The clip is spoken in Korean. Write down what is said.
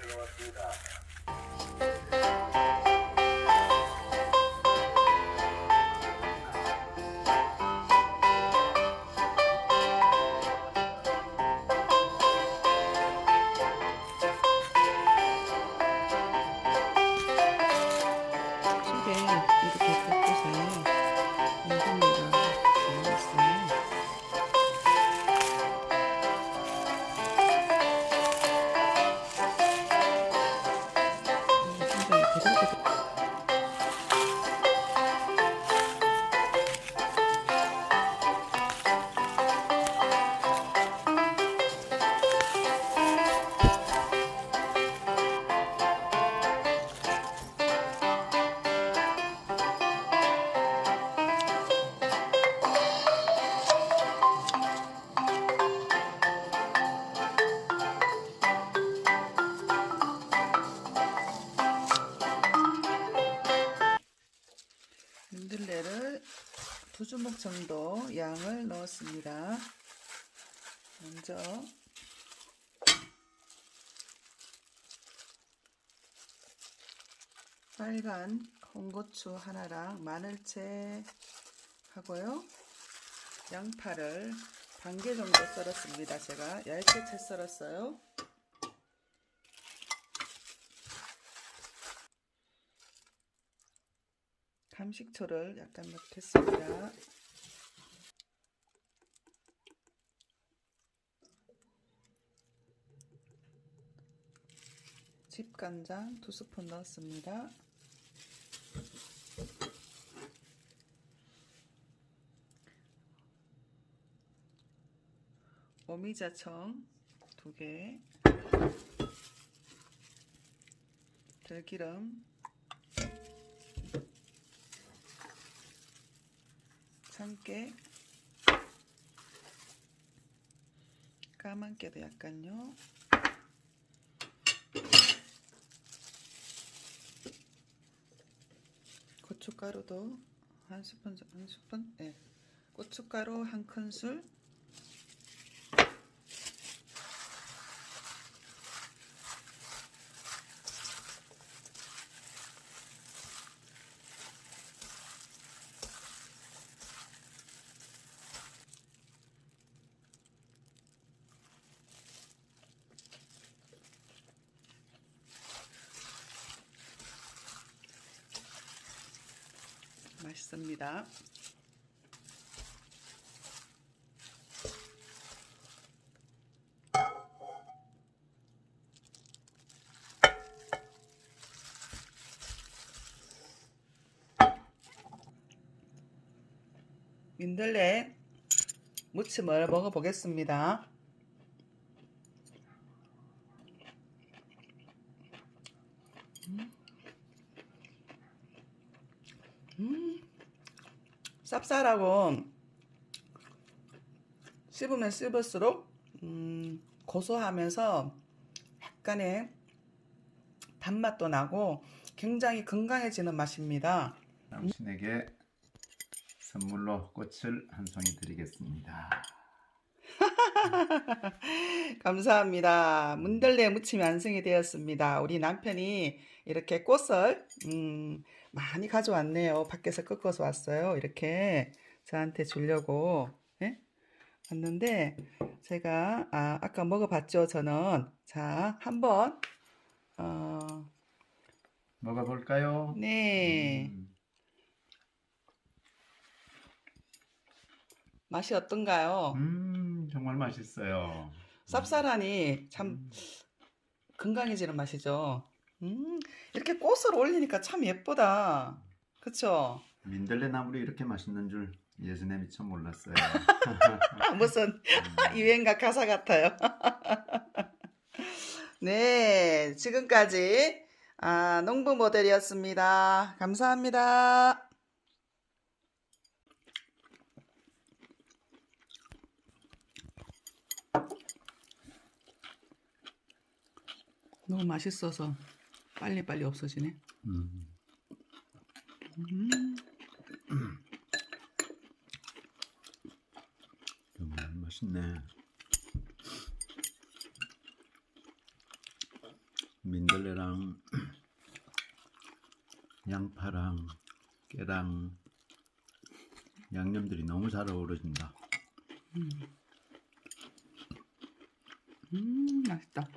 들어왔습니다. 민들레를 두 주먹 정도 양을 넣었습니다. 먼저 빨간 홍고추 하나랑 마늘채 하고요. 양파를 반 개 정도 썰었습니다. 제가 얇게 채 썰었어요. 감식초를 약간 넣겠습니다. 집간장 두 스푼 넣었습니다. 오미자청 두 개, 들기름 참깨 까만깨도 약간요. 고춧가루도 한 스푼 정- 한 스푼? 네. 고춧가루 한 큰술 맛있습니다. 민들레 무침을 먹어보겠습니다. 쌉쌀하고 씹으면 씹을수록 음, 고소하면서 약간의 단맛도 나고 굉장히 건강해지는 맛입니다. 당신에게 선물로 꽃을 한 송이 드리겠습니다. 감사합니다. 문들레 무침이 완성이 되었습니다. 우리 남편이 이렇게 꽃을 음, 많이 가져왔네요. 밖에서 꺾어서 왔어요. 이렇게 저한테 주려고 예? 왔는데 제가 아, 아까 먹어봤죠. 저는 자 한번 어, 먹어볼까요? 네 음, 맛이 어떤가요? 음, 정말 맛있어요. 쌉쌀하니 참 음, 건강해지는 맛이죠. 음, 이렇게 꽃을 올리니까 참 예쁘다. 그쵸? 민들레 나물이 이렇게 맛있는 줄 예전에 미처 몰랐어요. 무슨 음, 유행가 가사 같아요. 네, 지금까지 아, 농부 모델이었습니다. 감사합니다. 너무 맛있어서 빨리빨리 없어지네. 음, 음. 정말 맛있네. 노래랑 양파랑 깨랑 양념들이 너무 잘 어우러진다. 음 맛있다.